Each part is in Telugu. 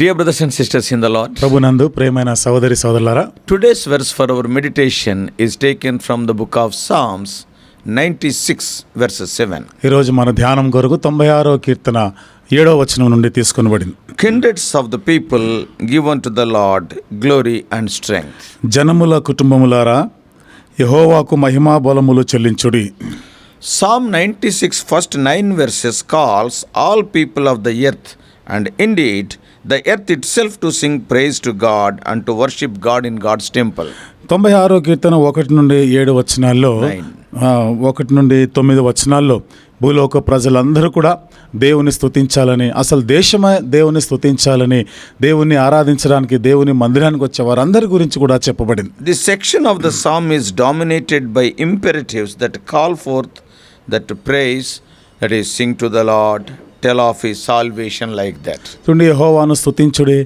Dear brothers and sisters in the lord ప్రభు ప్రేమైన సోదరి సోదరులారా today's verse for our meditation is taken from the book of psalms ninety six verse seven ఈరోజు మన ధ్యానం కొరకు తొంభై ఆరో కీర్తన ఏడో వచనం నుండి తీసుకునబడింది. Kindreds of the people given to the lord glory and strength జనముల కుటుంబములారా యహోవాకు మహిమా బలములు చెల్లించుడి. Psalm ninety six first nine verses calls all people of the earth and indeed the earth itself to sing praise to God and to worship God in God's temple తొంభై ఆరో కీర్తన ఒకటి నుండి ఏడు వచనాల్లో ఒకటి నుండి తొమ్మిది వచనాల్లో భూలోక ప్రజలందరూ కూడా దేవుని స్తుతించాలని అసలు దేశమే దేవుని స్తుతించాలని దేవుని ఆరాధించడానికి దేవుని మందిరానికి వచ్చే వారందరి గురించి కూడా చెప్పబడింది. The section of the psalm is dominated by imperatives that call forth that praise that is sing to the lord tell of ఈ సాల్వేషన్ లైక్ దట్ తుండి హోవాను స్థుతించుడి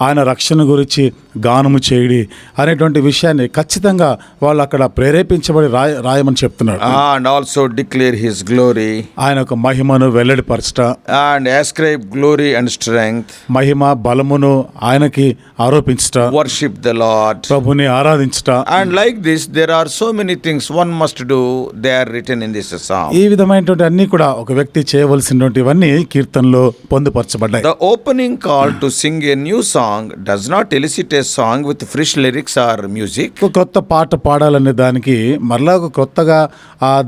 ఆయన రక్షణ గురించి గానము చేయడి అనేటువంటి విషయాన్ని ఖచ్చితంగా వాళ్ళు అక్కడ ప్రేరేపించబడి రాయ రాయమని చెప్తున్నారు. And also declare his glory ఆయన ఒక మహిమను వెల్లడిపరచట. And ascribe glory and strength మహిమ బలమును ఆయనకి ఆరోపించట. వర్షిప్ ద లాడ్ ప్రభుని ఆరాధించట. And like this there are so many things one must do they are written in this song ఈ విధమైనటువంటి అన్ని కూడా ఒక వ్యక్తి చేయవలసినటువంటివన్నీ కీర్తనలో పొందుపరచబడ్డాయి. The opening call to sing a new song does not elicit song with fresh lyrics or music కొత్త పాట పాడాలనే దానికి మరలా ఒక కొత్తగా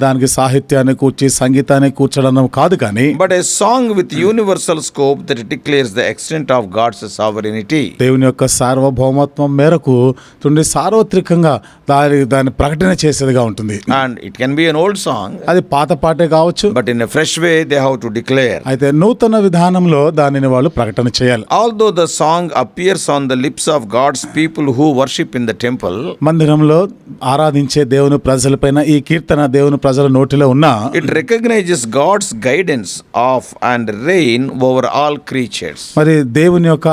దానికి సాహిత్యాన్ని కూర్చి సంగీతాన్ని కూర్చడం కాదు కానీ but a song with universal scope that declares the extent of God's sovereignty దేవుని యొక్క సార్వభౌమత్వం మేరకు తుండి సార్వత్రికంగా దాని దాని ప్రకటన చేసేదిగా ఉంటుంది. And it can be an old song అది పాత పాటే కావచ్చు. But in fresh way they how to declare అయితే నూతన విధానంలో దానిని వాళ్ళు ప్రకటన చేయాలి. Although the song appears on the lips of God God's people who worship in the temple. మందిరంలో ఆరాధించే దేవుని ప్రజలపైన ఈ కీర్తన దేవుని ప్రజల నోటిలో ఉన్న it recognises God's guidance of and reign over all creatures మరి దేవుని యొక్క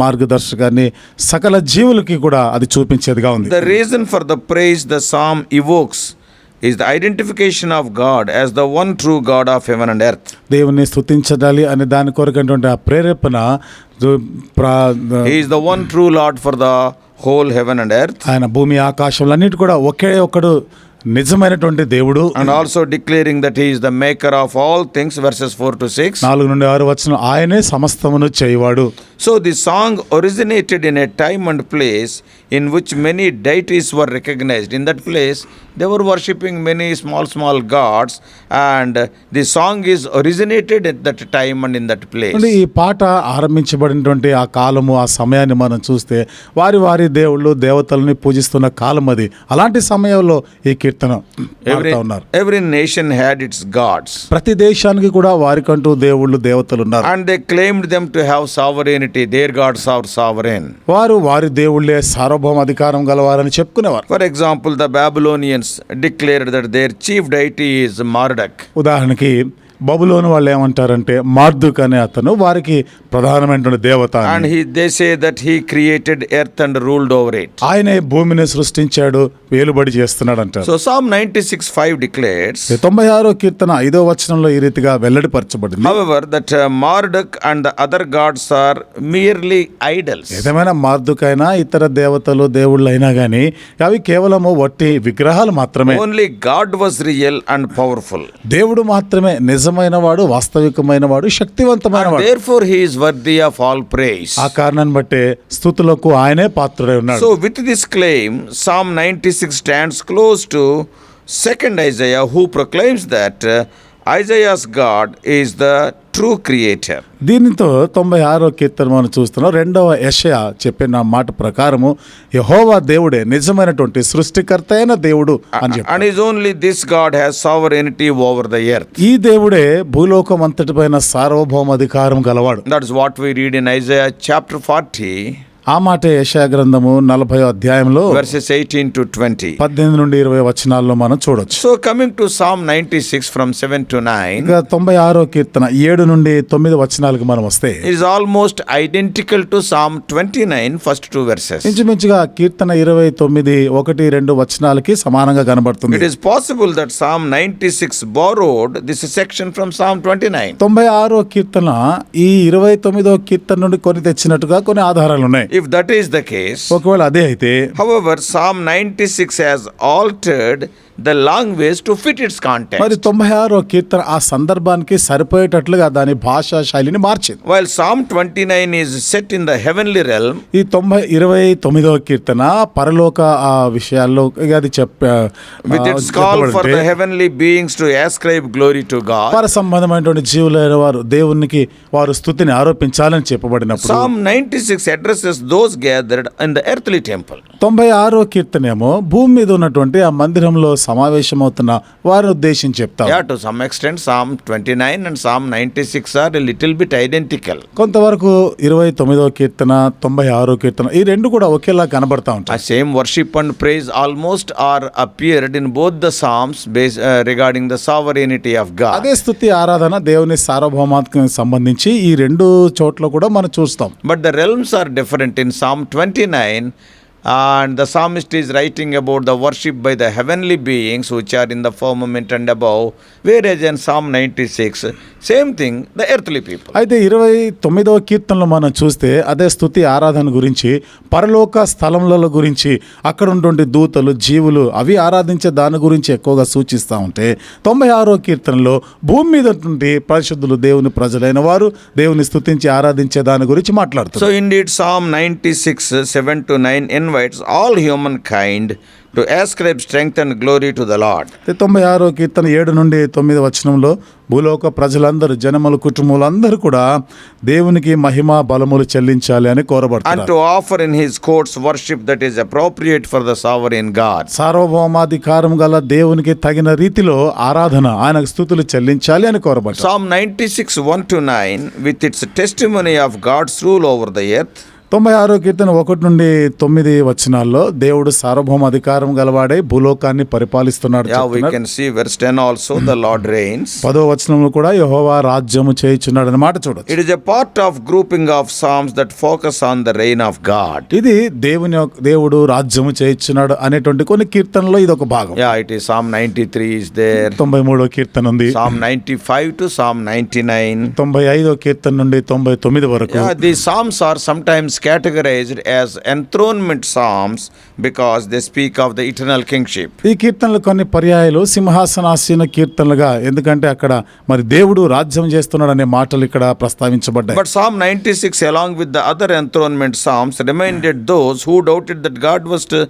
మార్గదర్శకాన్ని సకల జీవులకి కూడా అది చూపించేదిగా ఉంది. The reason for the praise the psalm evokes is the identification of God as the one true God of heaven and earth. దేవుని స్తుతించడాలి అనే దాని కొరకటువంటి ఆ ప్రేరేపణ దు- is the one true Lord for the whole heaven and earth. ఆయన భూమి ఆకాశంలన్నిటి కూడా ఒకే ఒక్కడు నిజమైనటువంటి దేవుడు also declaring that he is the maker of all things verses 4 to 6 నాలుగు నుండి ఆరు వచ్చిన ఆయనే సమస్తమును చేయవాడు so the song originated in a time and place in which many deities were recognized in that place they were worshipping many small small gods and the song is originated in that time and in that place అంటే ఈ పాట ఆరంభించబడినటువంటి ఆ కాలము ఆ సమయాన్ని మనం చూస్తే వారి వారి దేవుళ్ళు దేవతలని పూజిస్తున్న కాలం అది. అలాంటి సమయంలో ఈ కీర్తన ఎవరి ఉన్నారు. Every nation had its gods ప్రతి దేశానికి కూడా వారికంటూ దేవుళ్ళు దేవతలు ఉన్నారు. And they claimed them to have sovereignty their gods are sovereign వారు వారి దేవుళ్ళే సార్వభౌమ అధికారం గలవారని చెప్పుకునేవారు. For example the Babylonians declared that their chief deity is Marduk. ఉదాహరణకి బబులోని వాళ్ళు ఏమంటారంటే మార్దుక్ అనే అతను వారికి ప్రధానమైనటువంటి దేవత. And he, they say that he created earth and ruled over it. ఆయనే భూమిని సృష్టించాడు వేలుబడి చేస్తున్నాడు అంటారు So Psalm 96 5 declares, తొంభై ఆరో కీర్తన ఐదో వచనంలో ఈ రీతిగా వెల్లడిపరచబడింది uh, Marduk and the other gods are merely idols. ఏదేమైనా మార్దుకైనా ఇతర దేవతలు దేవుళ్ళు అయినా కానీ అవి కేవలము వట్టి విగ్రహాలు మాత్రమే Only God was real and powerful. దేవుడు మాత్రమే నిజమైన వాడు వాస్తవికమైన వాడు శక్తివంతమైన ఆ కారణాన్ని స్థుతులకు ఆయనే పాత్రుడై ఉన్నాడు. With claim psalm ninety six stands close to second Isaiah Isaiah's God is the true creator దీనితో తొంభై ఆరో కీర్తన మనం చూస్తున్నాం. రెండవ యషయా చెప్పిన మాట ప్రకారము యహోవా దేవుడే నిజమైనటువంటి సృష్టికర్త అయిన దేవుడు and is only this God has sovereignty over the earth ఈ దేవుడే భూలోకం అంతటి పైన సార్వభౌమ అధికారం గలవాడు. That is what we read in Isaiah chapter forty ఆ మాట యశా గ్రంథము నలభై అధ్యాయంలో verses 18 to 20. పద్దెనిమిది నుండి ఇరవై వచనాల్లో మనం చూడొచ్చు So, coming to Psalm 96 from 7 to 9, ఇక తొంభై ఆరో కీర్తన ఏడు నుండి తొమ్మిది వచనాలకు మనం వస్తే it is almost identical to Psalm 29, first two verses. ఇంచుమించుగా కీర్తన ఇరవై తొమ్మిది ఒకటి రెండు వచనాలకి సమానంగా కనబడుతుంది is possible that Psalm 96 borrowed this section from Psalm 29. తొంభై ఆరో కీర్తన ఈ ఇరవై తొమ్మిదో కీర్తన నుండి కొన్ని తెచ్చినట్టుగా కొన్ని ఆధారాలు ఉన్నాయి If that is the case, ఒకవేళ అదే అయితే however, Psalm 96 has altered the language to fit its content మరి తొంభై ఆరో కీర్తన ఆ సందర్భానికి సరిపోయేటట్లుగా దాని భాషా శైలిని మార్చింది. While psalm twenty nine is set in the heavenly realm ఈ తొంభై ఇరవై తొమ్మిదో కీర్తన పరలోక ఆ విషయాల్లో అది చెప్పా with its call heavenly beings to ascribe glory to God సంబంధమైనటువంటి జీవులైన వారు దేవునికి వారు స్థుతిని ఆరోపించాలని చెప్పబడినప్పుడు psalm ninety six addresses those gathered in the earthly temple తొంభై ఆరో కీర్తనేమో భూమి మీద ఉన్నటువంటి ఆ మందిరంలో సమావేశమవుతున్న వారిని ఉద్దేశించి చెప్తారు. To some extent psalm twenty nine and psalm ninety six are little bit identical కొంతవరకు ఇరవై తొమ్మిదో కీర్తన తొంభై ఆరో కీర్తన ఈ రెండు కూడా ఒకేలా కనబడతా ఉంటాయి. Same worship and praise almost are appeared in both the psalms base regarding the sovereignty ఆఫ్గా అదే స్థుతి ఆరాధన దేవుని సార్వభౌమాత్మ సంబంధించి ఈ రెండు చోట్ల కూడా మనం చూస్తాం. But the realms are different in psalm twenty nine and the psalmist is writing about the worship by the heavenly beings which are in the firmament and above, whereas in Psalm 96, same thing, the earthly people. అయితే ఇరవై తొమ్మిదవ కీర్తనలో మనం చూస్తే అదే స్థుతి ఆరాధన గురించి పరలోక స్థలముల గురించి అక్కడ ఉన్నటువంటి దూతలు జీవులు అవి ఆరాధించే దాని గురించి ఎక్కువగా సూచిస్తూ ఉంటే తొంభై ఆరో కీర్తనలో భూమి మీద ఉన్నటువంటి పరిశుద్ధులు దేవుని ప్రజలైన వారు దేవుని స్థుతించి ఆరాధించే దాని గురించి మాట్లాడుతారు So, indeed, Psalm 96, 7 to 9 invites all humankind to ascribe strength and glory to the Lord. తొంభై ఆరో కీర్తన ఏడు నుండి తొమ్మిది వచనంలో భూలోక ప్రజలందరూ జనముల కుటుంబాలందరూ కూడా దేవునికి మహిమ బలములు చెల్లించాలి అని And కోరబడుతున్నారు to offer in his courts worship that is appropriate for the sovereign God. సార్వభౌమాధికారం గల దేవునికి తగిన రీతిలో ఆరాధన ఆయనకు స్థుతులు చెల్లించాలి అని కోరబడ్డారు Psalm 96, 1 to 9, with its testimony of God's rule over the earth, తొంభై ఆరో కీర్తన ఒకటి నుండి తొమ్మిది వచనాల్లో దేవుడు సార్వభౌమ అధికారం గలవాడే భూలోకాన్ని పరిపాలిస్తున్నాడు yeah, we చెప్తున్నాడు. can see verse 10 also, the Lord reigns. పదో వచనంలో కూడా యెహోవా రాజ్యము చేయుచున్నాడు అనే మాట చూడొచ్చు It is a part of grouping of psalms that focus on the reign of God. ఇది దేవుని దేవుడు రాజ్యము చేయించున్నాడు అనేటువంటి కొన్ని కీర్తనలో ఇది ఒక భాగం Yeah, it is Psalm 93 is there, తొంభై మూడో కీర్తన ఉంది Psalm 95 to Psalm 99. తొంభై ఐదో కీర్తన నుండి తొంభై తొమ్మిది వరకు Yeah, these psalms are sometimes categorized as enthronement psalms because they speak of the eternal kingship. ఈ కీర్తనలు కొన్ని పర్యాయాలు సింహాసనాసీన కీర్తనలుగా ఎందుకంటే అక్కడ మరి దేవుడు రాజ్యం చేస్తున్నాడు అనే మాటలు ఇక్కడ ప్రస్తావించబడ్డాయి But Psalm 96, along with the other enthronement psalms, reminded those who doubted that God was. To,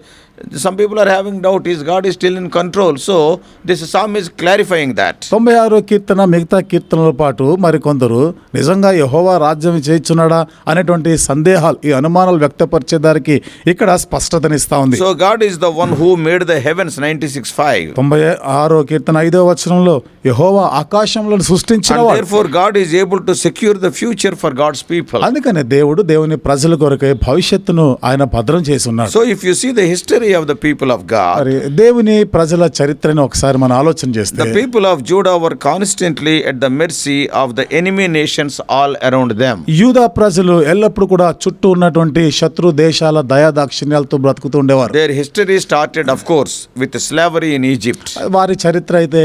some people are having doubt: is God is still in control? So this psalm is clarifying that. తొంభై ఆరో కీర్తన మిగతా కీర్తనల పాటు మరి కొందరు నిజంగా యహోవా రాజ్యం చేయించున్నాడా అనేటువంటి సందేహాలు ఈ అనుమానాలు వ్యక్తపరిచేదానికి ఇక్కడ స్పష్టతనిస్తా ఉంది So God is the one who made the heavens. 96:5. తొంభై ఆరో కీర్తన ఐదో వచనంలో యహోవా ఆకాశంలో సృష్టించిన And వాడు therefore, God is able to secure the future for God's people. అందుకనే దేవుడు దేవుని ప్రజల కొరకై భవిష్యత్తును ఆయన భద్రం చేసి ఉన్నాడు So, if you see the history history of the people of God దేవుని ప్రజల చరిత్రను ఒకసారి మనం ఆలోచన చేస్తే the people of Judah were constantly at the mercy of the enemy nations all around them యూదా ప్రజలు ఎల్లప్పుడూ కూడా చుట్టూ ఉన్నటువంటి శత్రు దేశాల దయా దాక్షిణ్యాలతో బ్రతుకుతూ ఉండేవారు. Their history started of course with slavery in Egypt వారి చరిత్ర అయితే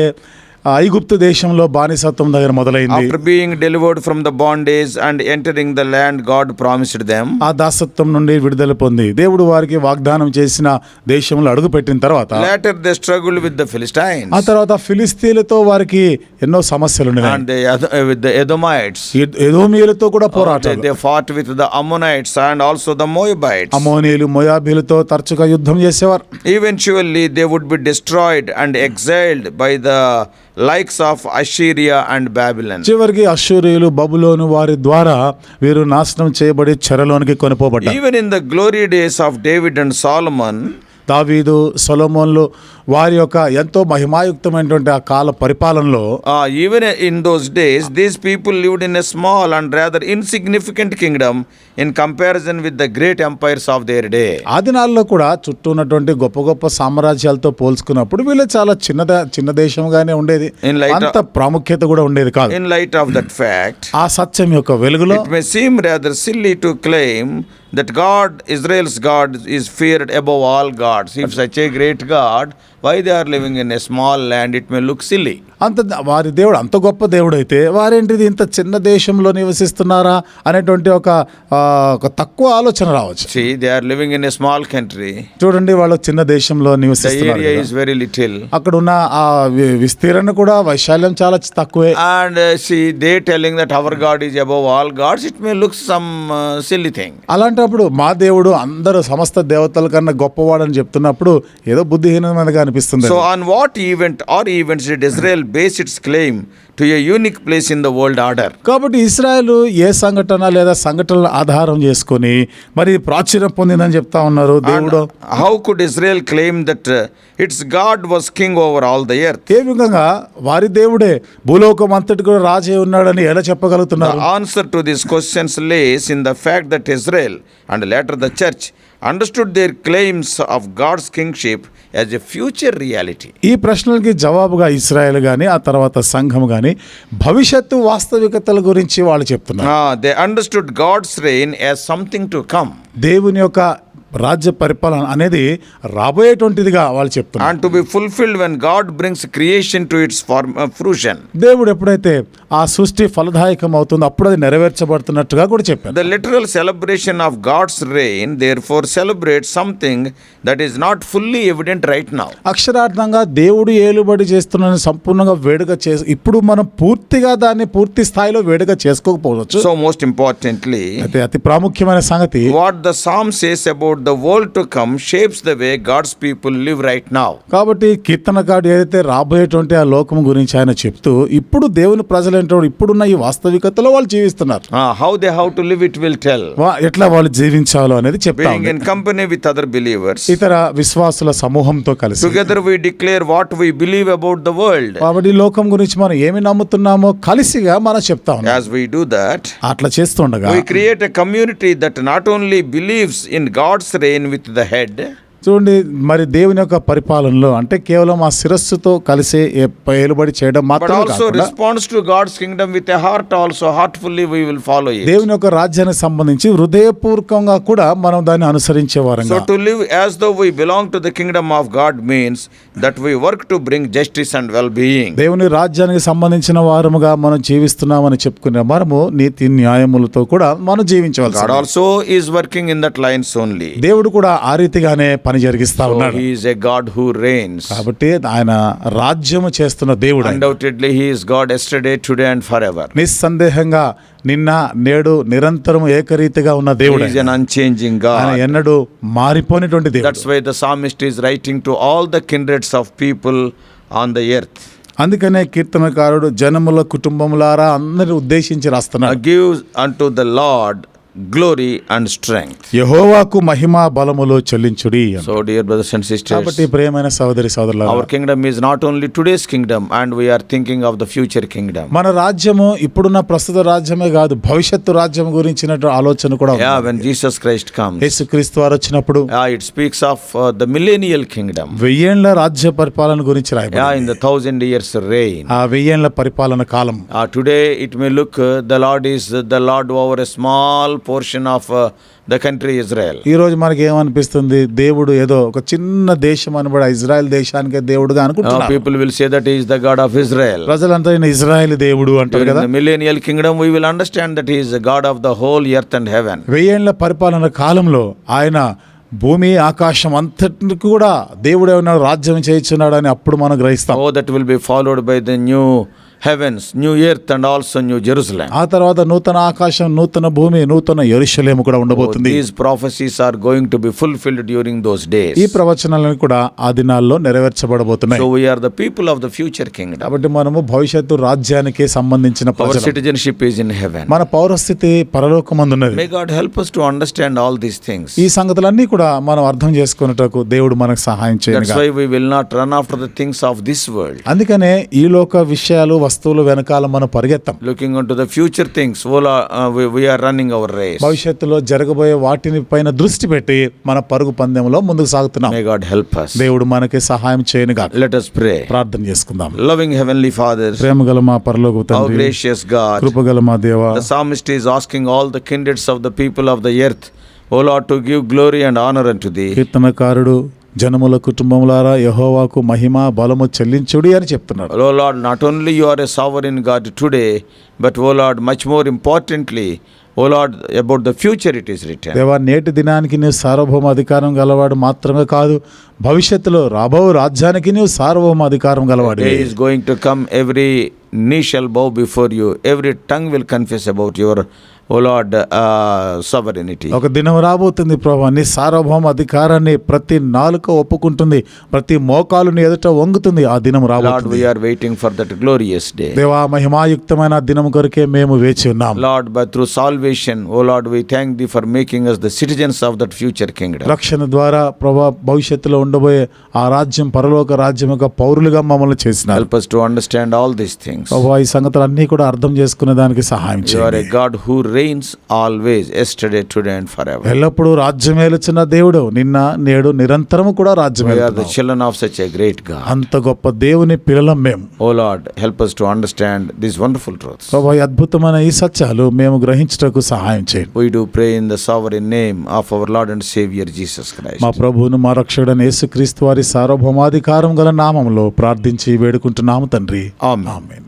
ఐగుప్త దేశంలో బానిసత్వం దగ్గర మొదలైంది. Being delivered from the bondage and entering the land God promised them ఆ దాసత్వం నుండి విడుదల పొంది దేవుడు వారికి వాగ్దానం చేసిన దేశంలో అడుగుపెట్టిన తర్వాత later the struggle with the Philistine ఆ తర్వాత ఫిలిస్తీలతో వారికి ఎన్నో సమస్యలు ఉన్నాయి. విత్ ద ఎదోమైట్స్ ఎదోమియలతో కూడా పోరాటం they fought with the Ammonites and also the Moabites అమోనియలు మోయాబిలతో తరచుగా యుద్ధం చేసేవారు. Eventually they would be destroyed and exiled by the likes of Assyria and Babylon చివరికి అశ్యూరియులు బబులోను వారి ద్వారా వీరు నాశనం చేయబడి చెరలోనికి కొనుకోబడ్డారు even in the glory days of David and Solomon దావీదు సొలమోన్లు వారి యొక్క ఎంతో మహిమాయుక్తమైనటువంటి ఆ కాల పరిపాలనలో even in those days these people lived in a small and rather insignificant kingdom in comparison with the great empires of their day ఆ దినాల్లో కూడా చుట్టూ ఉన్నటువంటి గొప్ప గొప్ప సామ్రాజ్యాలతో పోల్చుకున్నప్పుడు వీళ్ళు చాలా చిన్న చిన్న దేశంగానే ఉండేది. ఇన్ లైట్ ప్రాముఖ్యత కూడా ఉండేది కాదు. In light of that fact ఆ సత్యం యొక్క వెలుగులో may seem rather silly to claim that God, Israel's God, is feared above all gods. If such a great God, why they are living in a small land it may look silly అంత వారి దేవుడు అంత గొప్ప దేవుడు అయితే వారేంటిది ఇంత చిన్న దేశంలో నివసిస్తున్నారా అనేటువంటి ఒక తక్కువ ఆలోచన రావచ్చు. They are living in a small country చూడండి వాళ్ళు చిన్న దేశంలో నివసిస్తున్నారు ఇస్ వెరీ లిటిల్ అక్కడ ఉన్న ఆ విస్తీర్ణ కూడా వైశాల్యం చాలా తక్కువే. And see they telling that our god is above all gods it may looks some silly thing అలాంటప్పుడు మా దేవుడు అందరూ సమస్త దేవతల కన్నా గొప్పవాడు అని చెప్తున్నప్పుడు ఏదో బుద్ధిహీనమైన కానీ అనిపిస్తుంది so on what event or events it Israel base its claim to a unique place in the world order కాబట్టి ఇస్రాయెల్ ఏ సంఘటన లేదా సంఘటనలు ఆధారం చేసుకొని మరి ప్రాచుర్యం పొందిందని చెప్తా ఉన్నారు దేవుడు. How could Israel claim that it's God was king over all the earth ఏ విధంగా వారి దేవుడే భూలోకం అంతటి కూడా రాజే ఉన్నాడని ఎలా చెప్పగలుగుతున్నారు? Answer to this questions lays in the fact that Israel and later the church understood their claims of god's kingship as a future reality ఈ ప్రశ్నలకి జవాబుగా ఇస్రాయెల్ కానీ ఆ తర్వాత సంఘం కానీ భవిష్యత్తు వాస్తవికతల గురించి వాళ్ళు చెప్తున్నారు. They understood god's reign as something to come దేవుని యొక్క రాజ్య పరిపాలన అనేది రాబోయేటువంటిదిగా వాళ్ళు చెప్తున్నారు. To be fulfilled when god brings creation to its form fruition దేవుడు ఎప్పుడైతే ఆ సృష్టి ఫలదాయకం అవుతుందో అప్పుడు అది నెరవేర్చబడుతున్నట్టుగా కూడా చెప్పారు. The literal celebration of god's reign therefore celebrate something that is not fully evident right now అక్షరార్థంగా దేవుడు ఏలుబడి చేస్తున్న సంపూర్ణంగా వేడుక చేసి ఇప్పుడు మనం పూర్తిగా దాన్ని పూర్తి స్థాయిలో వేడుక చేసుకోకపోవచ్చు. సో మోస్ట్ ఇంపార్టెంట్లీ అయితే అతి ప్రాముఖ్యమైన సంగతి what the psalm says about the world to come shapes the way god's people live right now కాబట్టి కీర్తన గాడ్ ఏదైతే రాబోయేటువంటి ఆ లోకం గురించి ఆయన చెప్తూ ఇప్పుడు దేవుని ప్రజలు ఏంటో ఇప్పుడున్న ఈ వాస్తవికతలో వాళ్ళు జీవిస్తున్నారు. How they how to live it will tell ఎట్లా వాళ్ళు జీవించాలో అనేది చెప్పింగ్ కంపెనీ విత్ అదర్ బిలీవర్స్ ఇతర విశ్వాసుల సమూహంతో కలిసి. Together we declare what we believe about the world కాబట్టి లోకం గురించి మనం ఏమి నమ్ముతున్నామో కలిసిగా మనం చెప్తాం ఉన్నాం. వి డు దట్ అట్లా చేస్తుండగా create a community that not only believes in god's reign with the head, చూడండి మరి దేవుని యొక్క పరిపాలనలో అంటే కేవలం ఆ శిరస్సుతో కలిసి ఏలుబడి చేయడం మాత్రం god's kingdom with heart also heart fully will follow దేవుని యొక్క రాజ్యానికి సంబంధించి హృదయపూర్వకంగా కూడా మనం దాన్ని అనుసరించే వారం to live as though we belong to the kingdom of god means that we work to bring justice and well being దేవుని రాజ్యానికి సంబంధించిన వారముగా మనం జీవిస్తున్నామని చెప్పుకునే వారము నీతి న్యాయములతో కూడా మనం జీవించవలసి also is working in that lines only దేవుడు కూడా ఆ రీతిగానే పని జరిగిస్తా ఉన్నాడు. ఎ గాడ్ హూ రేన్స్ కాబట్టి ఆయన రాజ్యము చేస్తున్న దేవుడు undoubtedly he is god yesterday today and for ever నిస్సందేహంగా నిన్న నేడు నిరంతరం ఏకరీతిగా ఉన్న దేవుడు ఈజ్ ఎన్నడూ మారిపోయినటువంటి దేవుడు. Why the psalmist is writing to all the kindreds of people on the earth అందుకనే కీర్తనకారుడు జనముల కుటుంబములారా అందరి ఉద్దేశించి రాస్తున్నారు give unto the lord glory and strength యహోవాకు మహిమ బలములో చెల్లించుడి so dear brothers and sister కాబట్టి ప్రేమైన సోదరి సోదరులు our kingdom is not only today's kingdom and we are thinking of the future kingdom మన రాజ్యము ఇప్పుడున్న ప్రస్తుత రాజ్యమే కాదు భవిష్యత్తు రాజ్యం గురించిన ఆలోచన కూడా yeah when Jesus Christ come యేసు క్రీస్తు వారు వచ్చినప్పుడు yeah it speaks of the millennial kingdom వెయ్యేళ్ళ రాజ్య పరిపాలన గురించి రాయబడింది. Yeah in the 1000 years reign ఆ వెయ్యేళ్ళ పరిపాలన కాలం. ఆ today it may look the lord is the lord over a small portion of the country Israel రోజు మనకి ఏమనిపిస్తుంది? దేవుడు ఏదో ఒక చిన్న దేశం అని కూడా ఇజ్రాయెల్ దేశానికి దేవుడు అనుకుంటున్నారు. People will say that is the god of Israel ప్రజలంతా ఇజ్రాయెల్ దేవుడు అంటారు కదా? Millennial kingdom we will understand that is god of the whole earth and heaven వెయ్యేళ్ళ పరిపాలన కాలంలో ఆయన భూమి ఆకాశం అంతటి కూడా దేవుడు ఏమన్నా రాజ్యం చేయించున్నాడు అని అప్పుడు మనం గ్రహిస్తాం. ఓ that will be followed by the new heavens new earth and also new Jerusalem ఆ తర్వాత నూతన ఆకాశం నూతన భూమి నూతన ఎరుషలేము కూడా ఉండబోతుంది. These prophecies are going to be fulfilled during those days ఈ ప్రవచనాలను కూడా ఆ దినాల్లో నెరవేర్చబడబోతున్నాయి. So we are the people of the future king కాబట్టి మనము భవిష్యత్తు రాజ్యానికి సంబంధించిన power citizenship is in heaven మన పౌరస్థితి పరలోకమందున్నది. May god help us to understand all these things ఈ సంగతులన్నీ కూడా మనం అర్థం చేసుకునేటకు దేవుడు మనకు సహాయం చేయగలడు that's why we will not run after the things of this world అందుకనే ఈ లోక విషయాలు వస్తువులు వెనకాల మనం పరిగెత్తాం. Looking to the future things Ola we are running our race భవిష్యత్తులో జరగబోయే వాటిని పైన దృష్టి పెట్టి మన పరుగు పందెంలో ముందుకు సాగుతున్నాం. మే గాడ్ హెల్ప్ దేవుడు మనకి సహాయం చేయను గాక. లెట్ ప్రార్థన చేసుకుందాం. లవింగ్ హెవెన్లీ ఫాదర్ ప్రేమగల మా పరలోక తండ్రి హౌ గ్రేషియస్ మా దేవా the psalmist asking all the kindreds of the people of the earth O lord to give glory and honour అంటు ది కీర్తనకారుడు జనముల కుటుంబములారా యహోవాకు మహిమ బలము చెల్లించుడి అని చెప్తున్నాడు. O lord not only you are a sovereign in god today but O lord much more importantly O lord about the future it is return దేవా నేటి దినానికి నీవు సార్వభౌమ అధికారం గలవాడు మాత్రమే కాదు భవిష్యత్తులో రాబో రాజ్యానికి నీవు సార్వభౌమ అధికారం గలవాడు is going to come every knee shall bow before you every tongue will confuse about your O lord sovereignty ఒక దినం రాబోతుంది ప్రభు. నీ సార్వభౌమ అధికారాన్ని ప్రతి నాలుక ఒప్పుకుంటుంది. ప్రతి మోకాలుని ఎదుట వంగుతుంది. ఆ దినం రాబోతుంది. We are waiting for that glorious day దేవా మహిమాయుక్తమైన దినం కొరకే మేము వేచి ఉన్నాం. Lord by through salvation O lord we thank thee for making us the citizens of that future kingdom రక్షణ ద్వారా ప్రభు భవిష్యత్తులో ఉండబోయే ఆ రాజ్యం పరలోక రాజ్యం యొక్క పౌరులుగా మమ్మల్ని చేసిన help us to understand all this things ప్రభు ఈ సంగతులన్నీ కూడా అర్థం చేసుకునే దానికి సహాయం చేయాలి god who re reigns always yesterday today and for ever ఎల్లప్పుడూ రాజ్యమేలుచిన దేవుడు నిన్న నేడు నిరంతరం కూడా రాజ్యమే are children of such a great god అంత గొప్ప దేవుని పిల్లలం మేము O lord help us to understand this wonderful truth so boy అద్భుతమైన ఈ సత్యాలు మేము గ్రహించుటకు సహాయం చేయండి. We do pray in the sovereign name of our lord and saviour Jesus Christ మా ప్రభువును మా రక్షకుడైన యేసుక్రీస్తు వారి సార్వభౌమాధికారం గల నామములో ప్రార్థించి వేడుకుంటున్నాము తండ్రి. ఆమేన్ ఆమేన్.